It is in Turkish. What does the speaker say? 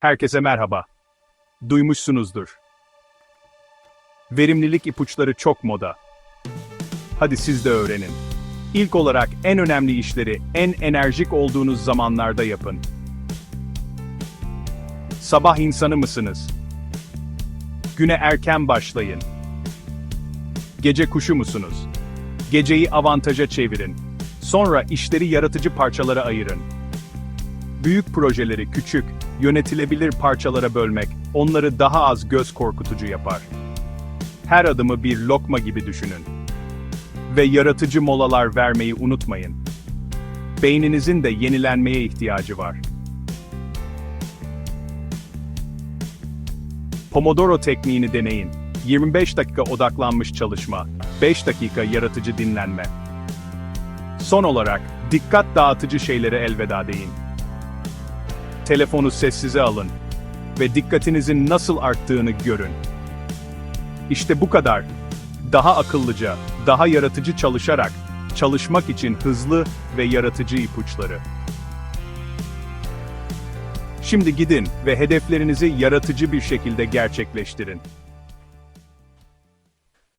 Herkese merhaba. Duymuşsunuzdur. Verimlilik ipuçları çok moda. Hadi siz de öğrenin. İlk olarak en önemli işleri en enerjik olduğunuz zamanlarda yapın. Sabah insanı mısınız? Güne erken başlayın. Gece kuşu musunuz? Geceyi avantaja çevirin. Sonra işleri yaratıcı parçalara ayırın. Büyük projeleri küçük, yönetilebilir parçalara bölmek onları daha az göz korkutucu yapar. Her adımı bir lokma gibi düşünün. Ve yaratıcı molalar vermeyi unutmayın. Beyninizin de yenilenmeye ihtiyacı var. Pomodoro tekniğini deneyin. 25 dakika odaklanmış çalışma, 5 dakika yaratıcı dinlenme. Son olarak, dikkat dağıtıcı şeylere elveda deyin. Telefonu sessize alın ve dikkatinizin nasıl arttığını görün. İşte bu kadar. Daha akıllıca, daha yaratıcı çalışarak, çalışmak için hızlı ve yaratıcı ipuçları. Şimdi gidin ve hedeflerinizi yaratıcı bir şekilde gerçekleştirin.